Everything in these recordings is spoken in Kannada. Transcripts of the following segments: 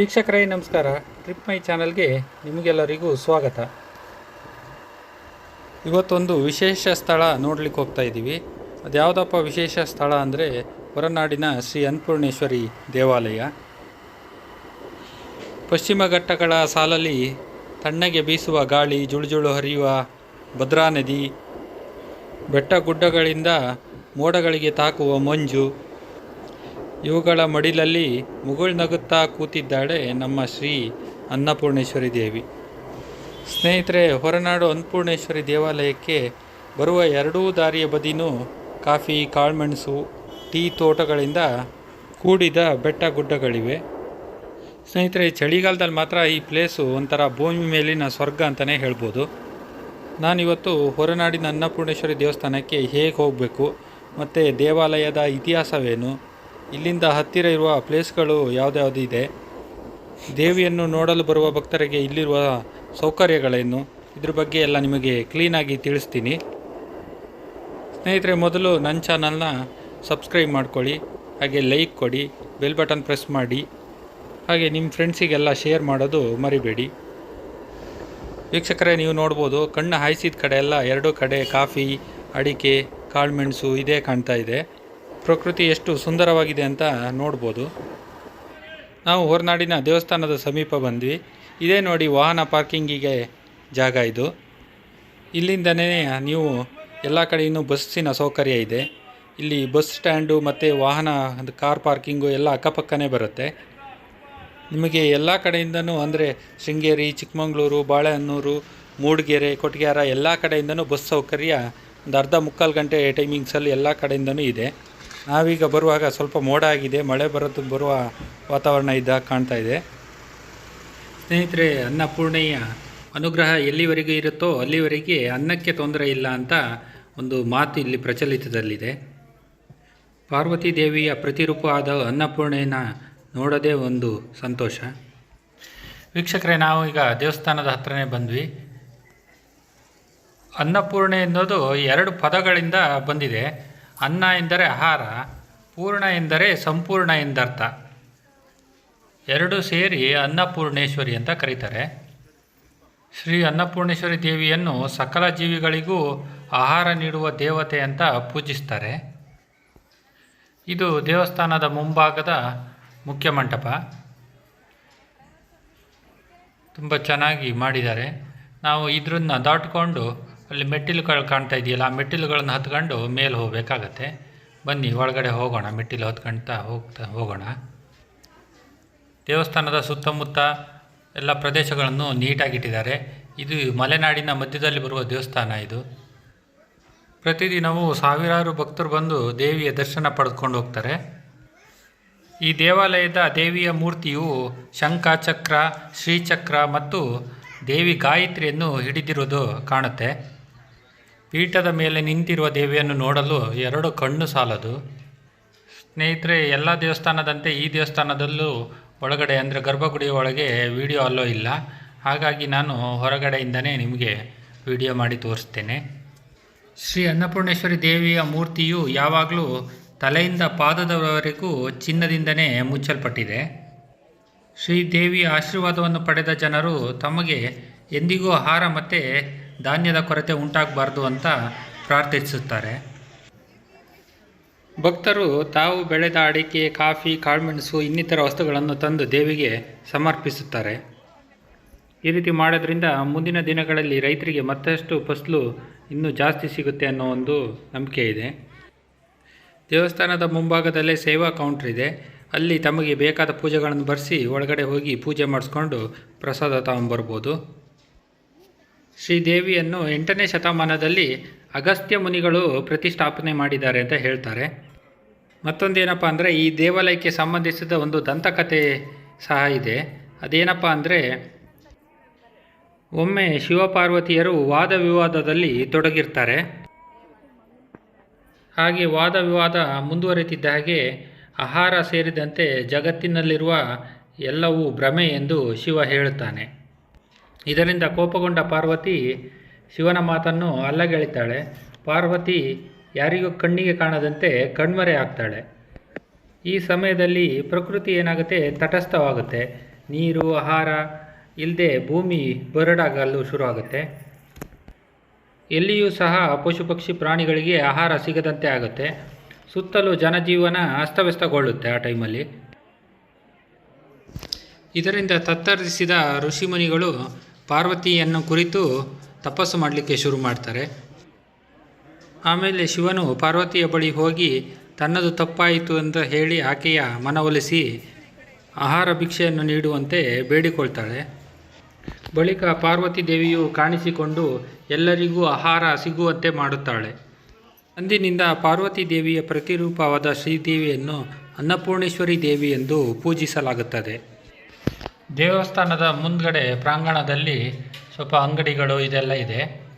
ವೀಕ್ಷಕರೇ, ನಮಸ್ಕಾರ. ಟ್ರಿಪ್ ಮೈ ಚಾನಲ್ಗೆ ನಿಮಗೆಲ್ಲರಿಗೂ ಸ್ವಾಗತ. ಇವತ್ತೊಂದು ವಿಶೇಷ ಸ್ಥಳ ನೋಡ್ಲಿಕ್ಕೆ ಹೋಗ್ತಾ ಇದ್ದೀವಿ. ಅದು ಯಾವುದಪ್ಪ ವಿಶೇಷ ಸ್ಥಳ ಅಂದರೆ ಹೊರನಾಡಿನ ಶ್ರೀ ಅನ್ನಪೂರ್ಣೇಶ್ವರಿ ದೇವಾಲಯ. ಪಶ್ಚಿಮ ಘಟ್ಟಗಳ ಸಾಲಲ್ಲಿ ತಣ್ಣಗೆ ಬೀಸುವ ಗಾಳಿ, ಜುಳುಜುಳು ಹರಿಯುವ ಭದ್ರಾ ನದಿ, ಬೆಟ್ಟ ಗುಡ್ಡಗಳಿಂದ ಮೋಡಗಳಿಗೆ ತಾಕುವ ಮಂಜು ಇವುಗಳ ಮಡಿಲಲ್ಲಿ ಮುಗುಳ್ನಗುತ್ತಾ ಕೂತಿದ್ದಾಳೆ ನಮ್ಮ ಶ್ರೀ ಅನ್ನಪೂರ್ಣೇಶ್ವರಿ ದೇವಿ. ಸ್ನೇಹಿತರೆ, ಹೊರನಾಡು ಅನ್ನಪೂರ್ಣೇಶ್ವರಿ ದೇವಾಲಯಕ್ಕೆ ಬರುವ ಎರಡೂ ದಾರಿಯ ಬದಿನೂ ಕಾಫಿ, ಕಾಳುಮೆಣಸು, ಟೀ ತೋಟಗಳಿಂದ ಕೂಡಿದ ಬೆಟ್ಟ ಗುಡ್ಡಗಳಿವೆ ಸ್ನೇಹಿತರೆ ಚಳಿಗಾಲದಲ್ಲಿ ಮಾತ್ರ ಈ ಪ್ಲೇಸು ಒಂಥರ ಭೂಮಿ ಮೇಲಿನ ಸ್ವರ್ಗ ಅಂತಲೇ ಹೇಳ್ಬೋದು. ನಾನಿವತ್ತು ಹೊರನಾಡಿನ ಅನ್ನಪೂರ್ಣೇಶ್ವರಿ ದೇವಸ್ಥಾನಕ್ಕೆ ಹೇಗೆ ಹೋಗಬೇಕು, ಮತ್ತು ದೇವಾಲಯದ ಇತಿಹಾಸವೇನು ಇಲ್ಲಿಂದ ಹತ್ತಿರ ಇರುವ ಪ್ಲೇಸ್ಗಳು ಯಾವುದ್ಯಾವುದು ಇದೆ? ದೇವಿಯನ್ನು ನೋಡಲು ಬರುವ ಭಕ್ತರಿಗೆ ಇಲ್ಲಿರುವ ಸೌಕರ್ಯಗಳೇನು? ಇದ್ರ ಬಗ್ಗೆ ಎಲ್ಲ ನಿಮಗೆ ಕ್ಲೀನಾಗಿ ತಿಳಿಸ್ತೀನಿ. ಸ್ನೇಹಿತರೆ, ಮೊದಲು ನನ್ನ ಚಾನಲ್ನ ಸಬ್ಸ್ಕ್ರೈಬ್ ಮಾಡ್ಕೊಳ್ಳಿ, ಹಾಗೆ ಲೈಕ್ ಕೊಡಿ ಬೆಲ್ ಬಟನ್ ಪ್ರೆಸ್ ಮಾಡಿ, ಹಾಗೆ ನಿಮ್ಮ ಫ್ರೆಂಡ್ಸಿಗೆಲ್ಲ ಶೇರ್ ಮಾಡೋದು ಮರಿಬೇಡಿ. ವೀಕ್ಷಕರೇ, ನೀವು ನೋಡ್ಬೋದು, ಕಣ್ಣು ಹಾಯಿಸಿದ ಕಡೆ ಎಲ್ಲ ಎರಡೂ ಕಡೆ ಕಾಫಿ, ಅಡಿಕೆ ಕಾಳುಮೆಣಸು ಇದೇ ಕಾಣ್ತಾ ಇದೆ. ಪ್ರಕೃತಿ ಎಷ್ಟು ಸುಂದರವಾಗಿದೆ ಅಂತ ನೋಡ್ಬೋದು. ನಾವು ಹೊರನಾಡಿನ ದೇವಸ್ಥಾನದ ಸಮೀಪ ಬಂದ್ವಿ. ಇದೇ ನೋಡಿ ವಾಹನ ಪಾರ್ಕಿಂಗಿಗೆ ಜಾಗ ಇದು. ಇಲ್ಲಿಂದನೇ ನೀವು ಎಲ್ಲ ಕಡೆಯೂ ಬಸ್ಸಿನ ಸೌಕರ್ಯ ಇದೆ. ಇಲ್ಲಿ ಬಸ್ ಸ್ಟ್ಯಾಂಡು ಮತ್ತು ವಾಹನ ಕಾರ್ ಪಾರ್ಕಿಂಗು ಎಲ್ಲ ಅಕ್ಕಪಕ್ಕನೇ ಬರುತ್ತೆ. ನಿಮಗೆ ಎಲ್ಲ ಕಡೆಯಿಂದನೂ ಅಂದರೆ ಶೃಂಗೇರಿ, ಚಿಕ್ಕಮಗಳೂರು, ಬಾಳೆಹನ್ನೂರು, ಮೂಡಿಗೆರೆ ಕೊಟ್ಟಿಗೆಹಾರ ಎಲ್ಲ ಕಡೆಯಿಂದನೂ ಬಸ್ ಸೌಕರ್ಯ ಒಂದು ಅರ್ಧ ಮುಕ್ಕಾಲು ಗಂಟೆ ಟೈಮಿಂಗ್ಸಲ್ಲಿ ಎಲ್ಲ ಕಡೆಯಿಂದನೂ ಇದೆ. ನಾವೀಗ ಬರುವಾಗ ಸ್ವಲ್ಪ ಮೋಡ ಆಗಿದೆ, ಮಳೆ ಬರೋದು ಬರುವ ವಾತಾವರಣ ಇದ್ದಾಗ ಕಾಣ್ತಾ ಇದೆ. ಸ್ನೇಹಿತರೆ, ಅನ್ನಪೂರ್ಣೆಯ ಅನುಗ್ರಹ ಎಲ್ಲಿವರೆಗೂ ಇರುತ್ತೋ ಅಲ್ಲಿವರೆಗೆ ಅನ್ನಕ್ಕೆ ತೊಂದರೆ ಇಲ್ಲ ಅಂತ ಒಂದು ಮಾತು ಇಲ್ಲಿ ಪ್ರಚಲಿತದಲ್ಲಿದೆ. ಪಾರ್ವತಿ ದೇವಿಯ ಪ್ರತಿರೂಪ ಆದ ಅನ್ನಪೂರ್ಣೆಯನ್ನ ನೋಡೋದೇ ಒಂದು ಸಂತೋಷ. ವೀಕ್ಷಕರೇ, ನಾವು ಈಗ ದೇವಸ್ಥಾನದ ಹತ್ರನೇ ಬಂದ್ವಿ. ಅನ್ನಪೂರ್ಣೆ ಅನ್ನೋದು ಎರಡು ಪದಗಳಿಂದ ಬಂದಿದೆ. ಅನ್ನ ಎಂದರೆ ಆಹಾರ, ಪೂರ್ಣ ಎಂದರೆ ಸಂಪೂರ್ಣ ಎಂದರ್ಥ. ಎರಡು ಸೇರಿ ಅನ್ನಪೂರ್ಣೇಶ್ವರಿ ಅಂತ ಕರೀತಾರೆ. ಶ್ರೀ ಅನ್ನಪೂರ್ಣೇಶ್ವರಿ ದೇವಿಯನ್ನು ಸಕಲ ಜೀವಿಗಳಿಗೂ ಆಹಾರ ನೀಡುವ ದೇವತೆ ಅಂತ ಪೂಜಿಸ್ತಾರೆ. ಇದು ದೇವಸ್ಥಾನದ ಮುಂಭಾಗದ ಮುಖ್ಯ ಮಂಟಪ. ತುಂಬ ಚೆನ್ನಾಗಿ ಮಾಡಿದ್ದಾರೆ. ನಾವು ಇದ್ರನ್ನ ದಾಟ್ಕೊಂಡು ಅಲ್ಲಿ ಮೆಟ್ಟಿಲುಗಳು ಕಾಣ್ತಾ ಇದೆಯಲ್ಲ, ಆ ಮೆಟ್ಟಿಲುಗಳನ್ನು ಹತ್ಕೊಂಡು ಮೇಲೆ ಹೋಗಬೇಕಾಗತ್ತೆ. ಬನ್ನಿ, ಒಳಗಡೆ ಹೋಗೋಣ, ಮೆಟ್ಟಿಲು ಹತ್ಕೊಳ್ತಾ ಹೋಗ್ತಾ ಹೋಗೋಣ. ದೇವಸ್ಥಾನದ ಸುತ್ತಮುತ್ತ ಎಲ್ಲ ಪ್ರದೇಶಗಳನ್ನು ನೀಟಾಗಿಟ್ಟಿದ್ದಾರೆ ಇದು ಮಲೆನಾಡಿನ ಮಧ್ಯದಲ್ಲಿ ಬರುವ ದೇವಸ್ಥಾನ ಇದು. ಪ್ರತಿದಿನವೂ ಸಾವಿರಾರು ಭಕ್ತರು ಬಂದು ದೇವಿಯ ದರ್ಶನ ಪಡೆದುಕೊಂಡು ಹೋಗ್ತಾರೆ. ಈ ದೇವಾಲಯದ ದೇವಿಯ ಮೂರ್ತಿಯು ಶಂಖ ಚಕ್ರ ಶ್ರೀಚಕ್ರ ಮತ್ತು ದೇವಿ ಗಾಯತ್ರಿಯನ್ನು ಹಿಡಿದಿರುವುದು ಕಾಣುತ್ತೆ. ಪೀಠದ ಮೇಲೆ ನಿಂತಿರುವ ದೇವಿಯನ್ನು ನೋಡಲು ಎರಡು ಕಣ್ಣು ಸಾಲದು. ಸ್ನೇಹಿತರೆ, ಎಲ್ಲ ದೇವಸ್ಥಾನದಂತೆ ಈ ದೇವಸ್ಥಾನದಲ್ಲೂ ಒಳಗಡೆ ಅಂದರೆ ಗರ್ಭಗುಡಿಯ ಒಳಗೆ ವಿಡಿಯೋ ಅಲ್ಲೋ ಇಲ್ಲ. ಹಾಗಾಗಿ ನಾನು ಹೊರಗಡೆಯಿಂದನೇ ನಿಮಗೆ ವಿಡಿಯೋ ಮಾಡಿ ತೋರಿಸ್ತೇನೆ. ಶ್ರೀ ಅನ್ನಪೂರ್ಣೇಶ್ವರಿ ದೇವಿಯ ಮೂರ್ತಿಯು ಯಾವಾಗಲೂ ತಲೆಯಿಂದ ಪಾದದವರೆಗೂ ಚಿನ್ನದಿಂದನೇ ಮುಚ್ಚಲ್ಪಟ್ಟಿದೆ. ಶ್ರೀ ದೇವಿಯ ಆಶೀರ್ವಾದವನ್ನು ಪಡೆದ ಜನರು ತಮಗೆ ಎಂದಿಗೂ ಆಹಾರ ಮತ್ತು ಧಾನ್ಯದ ಕೊರತೆ ಉಂಟಾಗಬಾರ್ದು ಅಂತ ಪ್ರಾರ್ಥಿಸುತ್ತಾರೆ. ಭಕ್ತರು ತಾವು ಬೆಳೆದ ಅಡಿಕೆ, ಕಾಫಿ, ಕಾಳುಮೆಣಸು, ಇನ್ನಿತರ ವಸ್ತುಗಳನ್ನು ತಂದು ದೇವಿಗೆ ಸಮರ್ಪಿಸುತ್ತಾರೆ. ಈ ರೀತಿ ಮಾಡೋದ್ರಿಂದ ಮುಂದಿನ ದಿನಗಳಲ್ಲಿ ರೈತರಿಗೆ ಮತ್ತಷ್ಟು ಫಸಲು ಇನ್ನೂ ಜಾಸ್ತಿ ಸಿಗುತ್ತೆ ಅನ್ನೋ ಒಂದು ನಂಬಿಕೆ ಇದೆ. ದೇವಸ್ಥಾನದ ಮುಂಭಾಗದಲ್ಲೇ ಸೇವಾ ಕೌಂಟ್ರ್ ಇದೆ. ಅಲ್ಲಿ ತಮಗೆ ಬೇಕಾದ ಪೂಜೆಗಳನ್ನು ಬರೆಸಿ ಒಳಗಡೆ ಹೋಗಿ ಪೂಜೆ ಮಾಡಿಸ್ಕೊಂಡು ಪ್ರಸಾದ ತಗೊಂಬರ್ಬೋದು ಶ್ರೀದೇವಿಯನ್ನು ಎಂಟನೇ ಶತಮಾನದಲ್ಲಿ ಅಗಸ್ತ್ಯ ಮುನಿಗಳು ಪ್ರತಿಷ್ಠಾಪನೆ ಮಾಡಿದ್ದಾರೆ ಅಂತ ಹೇಳ್ತಾರೆ. ಮತ್ತೊಂದೇನಪ್ಪ ಅಂದರೆ ಈ ದೇವಾಲಯಕ್ಕೆ ಸಂಬಂಧಿಸಿದ ಒಂದು ದಂತಕಥೆ ಸಹ ಇದೆ. ಅದೇನಪ್ಪ ಅಂದರೆ, ಒಮ್ಮೆ ಶಿವಪಾರ್ವತಿಯರು ವಾದ ವಿವಾದದಲ್ಲಿ ತೊಡಗಿರ್ತಾರೆ. ಹಾಗೆ ವಾದ ವಿವಾದ ಮುಂದುವರಿತಿದ್ದ ಹಾಗೆ ಆಹಾರ ಸೇರಿದಂತೆ ಜಗತ್ತಿನಲ್ಲಿರುವ ಎಲ್ಲವೂ ಭ್ರಮೆ ಎಂದು ಶಿವ ಹೇಳುತ್ತಾನೆ. ಇದರಿಂದ ಕೋಪಗೊಂಡ ಪಾರ್ವತಿ ಶಿವನ ಮಾತನ್ನು ಅಲ್ಲಗೆಳಿತಾಳೆ. ಪಾರ್ವತಿ ಯಾರಿಗೂ ಕಣ್ಣಿಗೆ ಕಾಣದಂತೆ ಕಣ್ಮರೆ ಆಗ್ತಾಳೆ ಈ ಸಮಯದಲ್ಲಿ ಪ್ರಕೃತಿ ಏನಾಗುತ್ತೆ? ತಟಸ್ಥವಾಗುತ್ತೆ. ನೀರು, ಆಹಾರ ಇಲ್ಲದೆ ಭೂಮಿ ಬರಡಾಗಲು ಶುರುವಾಗುತ್ತೆ. ಎಲ್ಲಿಯೂ ಸಹ ಪಶು ಪಕ್ಷಿ ಪ್ರಾಣಿಗಳಿಗೆ ಆಹಾರ ಸಿಗದಂತೆ ಆಗುತ್ತೆ. ಸುತ್ತಲೂ ಜನಜೀವನ ಅಸ್ತವ್ಯಸ್ತಗೊಳ್ಳುತ್ತೆ ಆ ಟೈಮಲ್ಲಿ. ಇದರಿಂದ ತತ್ತರಿಸಿದ ಋಷಿಮುನಿಗಳು ಪಾರ್ವತಿಯನ್ನು ಕುರಿತು ತಪಸ್ಸು ಮಾಡಲಿಕ್ಕೆ ಶುರು ಮಾಡ್ತಾರೆ. ಆಮೇಲೆ ಶಿವನು ಪಾರ್ವತಿಯ ಬಳಿ ಹೋಗಿ ತನ್ನದು ತಪ್ಪಾಯಿತು ಅಂತ ಹೇಳಿ ಆಕೆಯ ಮನವೊಲಿಸಿ ಆಹಾರ ಭಿಕ್ಷೆಯನ್ನು ನೀಡುವಂತೆ ಬೇಡಿಕೊಳ್ತಾಳೆ. ಬಳಿಕ ಪಾರ್ವತಿ ದೇವಿಯು ಕಾಣಿಸಿಕೊಂಡು ಎಲ್ಲರಿಗೂ ಆಹಾರ ಸಿಗುವಂತೆ ಮಾಡುತ್ತಾಳೆ. ಅಂದಿನಿಂದ ಪಾರ್ವತಿ ದೇವಿಯ ಪ್ರತಿರೂಪವಾದ ಶ್ರೀದೇವಿಯನ್ನು ಅನ್ನಪೂರ್ಣೇಶ್ವರಿ ದೇವಿ ಎಂದು ಪೂಜಿಸಲಾಗುತ್ತದೆ. ದೇವಸ್ಥಾನದ ಮುಂದ್ಗಡೆ ಪ್ರಾಂಗಣದಲ್ಲಿ ಸ್ವಲ್ಪ ಅಂಗಡಿಗಳು ಇದೆಲ್ಲ ಇದೆ.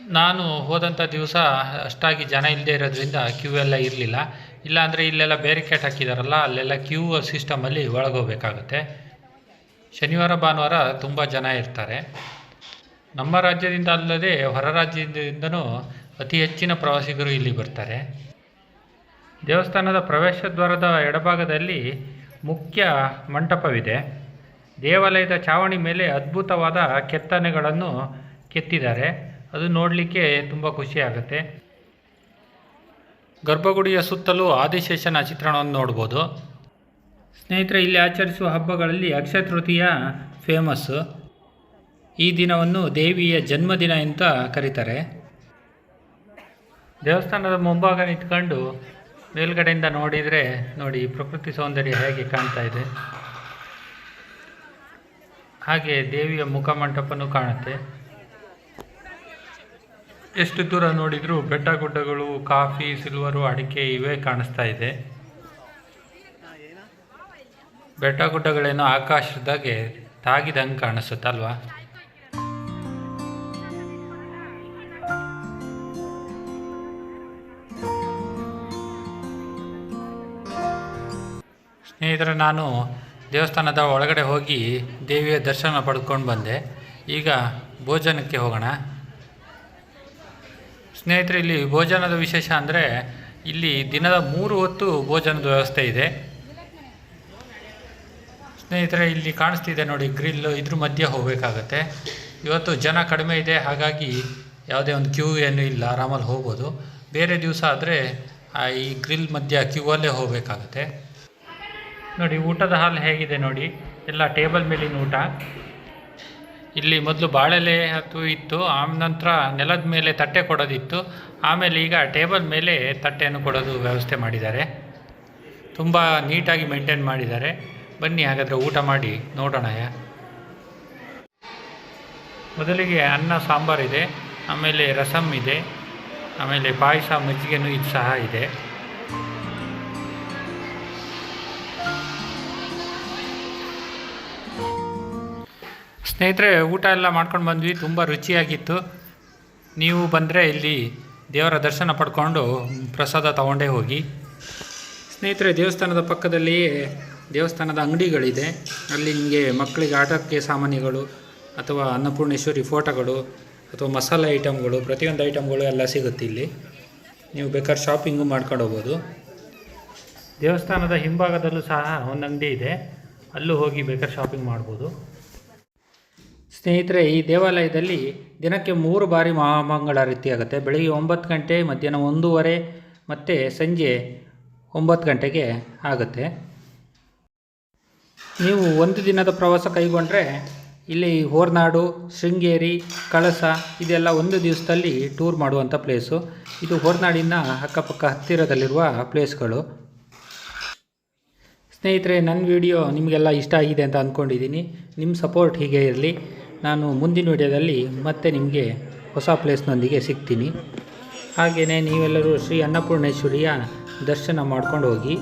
ನಾನು ಹೋದಂಥ ದಿವಸ ಅಷ್ಟಾಗಿ ಜನ ಇಲ್ಲದೆ ಇರೋದ್ರಿಂದ ಕ್ಯೂ ಎಲ್ಲ ಇರಲಿಲ್ಲ. ಇಲ್ಲಾಂದರೆ ಇಲ್ಲೆಲ್ಲ ಬೇರಿಕೆಟ್ ಹಾಕಿದಾರಲ್ಲ, ಅಲ್ಲೆಲ್ಲ ಕ್ಯೂ ಸಿಸ್ಟಮಲ್ಲಿ ಒಳಗೋಗ್ಬೇಕಾಗುತ್ತೆ. ಶನಿವಾರ, ಭಾನುವಾರ ತುಂಬ ಜನ ಇರ್ತಾರೆ. ನಮ್ಮ ರಾಜ್ಯದಿಂದ ಅಲ್ಲದೆ ಹೊರ ರಾಜ್ಯದಿಂದನೂ ಅತಿ ಹೆಚ್ಚಿನ ಪ್ರವಾಸಿಗರು ಇಲ್ಲಿ ಬರ್ತಾರೆ. ದೇವಸ್ಥಾನದ ಪ್ರವೇಶ ದ್ವಾರದ ಎಡಭಾಗದಲ್ಲಿ ಮುಖ್ಯ ಮಂಟಪವಿದೆ. ದೇವಾಲಯದ ಚಾವಣಿ ಮೇಲೆ ಅದ್ಭುತವಾದ ಕೆತ್ತನೆಗಳನ್ನು ಕೆತ್ತಿದ್ದಾರೆ. ಅದು ನೋಡಲಿಕ್ಕೆ ತುಂಬ ಖುಷಿಯಾಗುತ್ತೆ. ಗರ್ಭಗುಡಿಯ ಸುತ್ತಲೂ ಆದಿಶೇಷನ ಚಿತ್ರಣವನ್ನು ನೋಡ್ಬೋದು. ಸ್ನೇಹಿತರೆ, ಇಲ್ಲಿ ಆಚರಿಸುವ ಹಬ್ಬಗಳಲ್ಲಿ ಅಕ್ಷತೃತೀಯ ಫೇಮಸ್ಸು ಈ ದಿನವನ್ನು ದೇವಿಯ ಜನ್ಮದಿನ ಅಂತ ಕರೀತಾರೆ. ದೇವಸ್ಥಾನದ ಮುಂಭಾಗ ನಿಂತ್ಕೊಂಡು ಮೇಲ್ಗಡೆಯಿಂದ ನೋಡಿದರೆ ನೋಡಿ ಪ್ರಕೃತಿ ಸೌಂದರ್ಯ ಹೇಗೆ ಕಾಣ್ತಾ ಇದೆ. ಹಾಗೆ ದೇವಿಯ ಮುಖಮಂಟಪನೂ ಕಾಣುತ್ತೆ. ಎಷ್ಟು ದೂರ ನೋಡಿದರೂ ಬೆಟ್ಟ ಗುಡ್ಡಗಳು, ಕಾಫಿ, ಸಿಲ್ವರು, ಅಡಿಕೆ ಇವೇ ಕಾಣಿಸ್ತಾ ಇದೆ. ಬೆಟ್ಟ ಗುಡ್ಡಗಳೇನೋ ಆಕಾಶದಾಗೆ ತಾಗಿದಂಗೆ ಕಾಣಿಸುತ್ತಲ್ವಾ? ಸ್ನೇಹಿತರೆ, ನಾನು ದೇವಸ್ಥಾನದ ಒಳಗಡೆ ಹೋಗಿ ದೇವಿಯ ದರ್ಶನ ಪಡ್ಕೊಂಡು ಬಂದೆ. ಈಗ ಭೋಜನಕ್ಕೆ ಹೋಗೋಣ. ಸ್ನೇಹಿತರೆ, ಇಲ್ಲಿ ಭೋಜನದ ವಿಶೇಷ ಅಂದರೆ ಇಲ್ಲಿ ದಿನದ ಮೂರು ಹೊತ್ತು ಭೋಜನದ ವ್ಯವಸ್ಥೆ ಇದೆ. ಸ್ನೇಹಿತರೆ, ಇಲ್ಲಿ ಕಾಣಿಸ್ತಿದೆ ನೋಡಿ ಗ್ರಿಲ್ಲು ಇದ್ರ ಮಧ್ಯೆ ಹೋಗಬೇಕಾಗತ್ತೆ. ಇವತ್ತು ಜನ ಕಡಿಮೆ ಇದೆ, ಹಾಗಾಗಿ ಯಾವುದೇ ಒಂದು ಕ್ಯೂ ಏನೂ ಇಲ್ಲ, ಆರಾಮಲ್ಲಿ ಹೋಗ್ಬೋದು. ಬೇರೆ ದಿವಸ ಆದರೆ ಈ ಗ್ರಿಲ್ ಮಧ್ಯ ಕ್ಯೂ ಅಲ್ಲೇ ಹೋಗಬೇಕಾಗತ್ತೆ. ನೋಡಿ, ಊಟದ ಹಾಲ್ ಹೇಗಿದೆ ನೋಡಿ. ಎಲ್ಲ ಟೇಬಲ್ ಮೇಲಿನ ಊಟ. ಇಲ್ಲಿ ಮೊದಲು ಬಾಳೆಲೆ ಹತ್ತು ಇತ್ತು ಆನಂತರ ನೆಲದ ಮೇಲೆ ತಟ್ಟೆ ಕೊಡೋದಿತ್ತು. ಆಮೇಲೆ ಈಗ ಟೇಬಲ್ ಮೇಲೆ ತಟ್ಟೆಯನ್ನು ಕೊಡೋದು ವ್ಯವಸ್ಥೆ ಮಾಡಿದ್ದಾರೆ. ತುಂಬ ನೀಟಾಗಿ ಮೇಂಟೈನ್ ಮಾಡಿದ್ದಾರೆ. ಬನ್ನಿ ಹಾಗಾದರೆ ಊಟ ಮಾಡಿ, ನೋಡೋಣ ಮೊದಲಿಗೆ ಅನ್ನ ಸಾಂಬಾರಿದೆ ಆಮೇಲೆ ರಸಮ್ ಇದೆ, ಆಮೇಲೆ ಪಾಯಸ, ಮಜ್ಜಿಗೆನೂ ಇದು ಸಹ ಇದೆ. ಸ್ನೇಹಿತರೆ, ಊಟ ಎಲ್ಲ ಮಾಡ್ಕೊಂಡು ಬಂದ್ವಿ. ತುಂಬ ರುಚಿಯಾಗಿತ್ತು. ನೀವು ಬಂದರೆ ಇಲ್ಲಿ ದೇವರ ದರ್ಶನ ಪಡ್ಕೊಂಡು ಪ್ರಸಾದ ತಗೊಂಡೇ ಹೋಗಿ. ಸ್ನೇಹಿತರೆ, ದೇವಸ್ಥಾನದ ಪಕ್ಕದಲ್ಲಿಯೇ ದೇವಸ್ಥಾನದ ಅಂಗಡಿಗಳಿದೆ. ಅಲ್ಲಿ ನಿಮಗೆ ಮಕ್ಕಳಿಗೆ ಆಟಕ್ಕೆ ಸಾಮಾನುಗಳು ಅಥವಾ ಅನ್ನಪೂರ್ಣೇಶ್ವರಿ ಫೋಟೋಗಳು ಅಥವಾ ಮಸಾಲೆ ಐಟಮ್ಗಳು ಪ್ರತಿಯೊಂದು ಐಟಮ್ಗಳು ಎಲ್ಲ ಸಿಗುತ್ತೆ ಇಲ್ಲಿ. ನೀವು ಬೇಕಾದ್ರೆ ಶಾಪಿಂಗು ಮಾಡ್ಕೊಂಡು ಹೋಗ್ಬೋದು. ದೇವಸ್ಥಾನದ ಹಿಂಭಾಗದಲ್ಲೂ ಸಹ ಒಂದು ಅಂಗಡಿ ಇದೆ. ಅಲ್ಲೂ ಹೋಗಿ ಬೇಕಾದ್ರೆ ಶಾಪಿಂಗ್ ಮಾಡ್ಬೋದು. ಸ್ನೇಹಿತರೆ, ಈ ದೇವಾಲಯದಲ್ಲಿ ದಿನಕ್ಕೆ ಮೂರು ಬಾರಿ ಮಹಾಮಂಗಳಾರತಿ ಆಗುತ್ತೆ ಬೆಳಿಗ್ಗೆ ಒಂಬತ್ತು ಗಂಟೆ, ಮಧ್ಯಾಹ್ನ ಒಂದೂವರೆ, ಮತ್ತು ಸಂಜೆ ಒಂಬತ್ತು ಗಂಟೆಗೆ ಆಗುತ್ತೆ. ನೀವು ಒಂದು ದಿನದ ಪ್ರವಾಸ ಕೈಗೊಂಡ್ರೆ, ಇಲ್ಲಿ ಹೋರ್ನಾಡು, ಶೃಂಗೇರಿ, ಕಳಸ, ಇದೆಲ್ಲ ಒಂದು ದಿವಸದಲ್ಲಿ ಟೂರ್ ಮಾಡುವಂಥ ಪ್ಲೇಸು. ಇದು ಹೋರ್ನಾಡಿನ ಅಕ್ಕಪಕ್ಕ ಹತ್ತಿರದಲ್ಲಿರುವ ಪ್ಲೇಸ್ಗಳು. ಸ್ನೇಹಿತರೆ, ನನ್ನ ವಿಡಿಯೋ ನಿಮಗೆಲ್ಲ ಇಷ್ಟ ಆಗಿದೆ ಅಂತ ಅಂದ್ಕೊಂಡಿದ್ದೀನಿ. ನಿಮ್ಮ ಸಪೋರ್ಟ್ ಹೀಗೆ ಇರಲಿ. ನಾನು ಮುಂದಿನ ವಿಡಿಯೋದಲ್ಲಿ ಮತ್ತೆ ನಿಮಗೆ ಹೊಸ ಪ್ಲೇಸ್ನೊಂದಿಗೆ ಸಿಗ್ತೀನಿ. ಹಾಗೆಯೇ ನೀವೆಲ್ಲರೂ ಶ್ರೀ ಅನ್ನಪೂರ್ಣೇಶ್ವರಿಯ ದರ್ಶನ ಮಾಡ್ಕೊಂಡು ಹೋಗಿ.